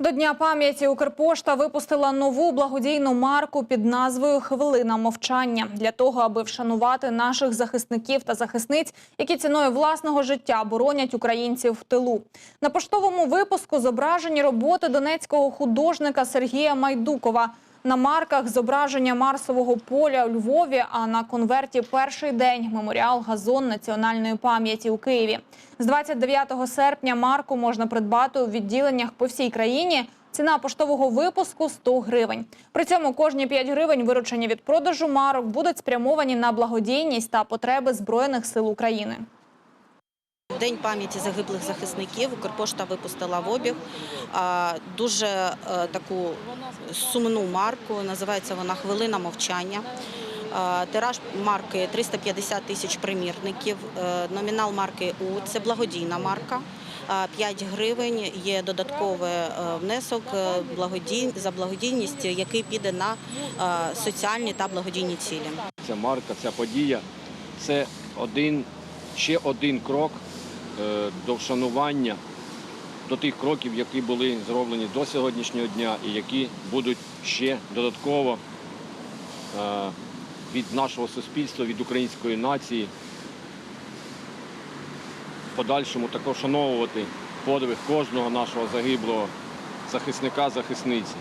До Дня пам'яті Укрпошта випустила нову благодійну марку під назвою Хвилина мовчання для того, аби вшанувати наших захисників та захисниць, які ціною власного життя боронять українців в тилу. На поштовому випуску зображені роботи донецького художника Сергія Майдукова. На марках зображення Марсового поля у Львові, а на конверті перший день меморіал Газон національної пам'яті у Києві. З 29 серпня марку можна придбати у відділеннях по всій країні. Ціна поштового випуску 100 гривень. При цьому кожні 5 гривень, виручені від продажу марок, будуть спрямовані на благодійність та потреби Збройних сил України. День пам'яті загиблих захисників Укрпошта випустила в обіг дуже е, таку сумну марку. Називається вона Хвилина мовчання. Тираж марки 350 тисяч примірників. Е, Номінал марки У це благодійна марка. А, 5 гривень є додатковий е, внесок за благодійність, який піде на соціальні та благодійні цілі. Ця марка, ця подія це один, ще один крок до вшанування, до тих кроків, які були зроблені до сьогоднішнього дня і які будуть ще додатково е, від нашого суспільства, від української нації. Подальшому також вшановувати подвиг кожного нашого загиблого захисника, захисниці.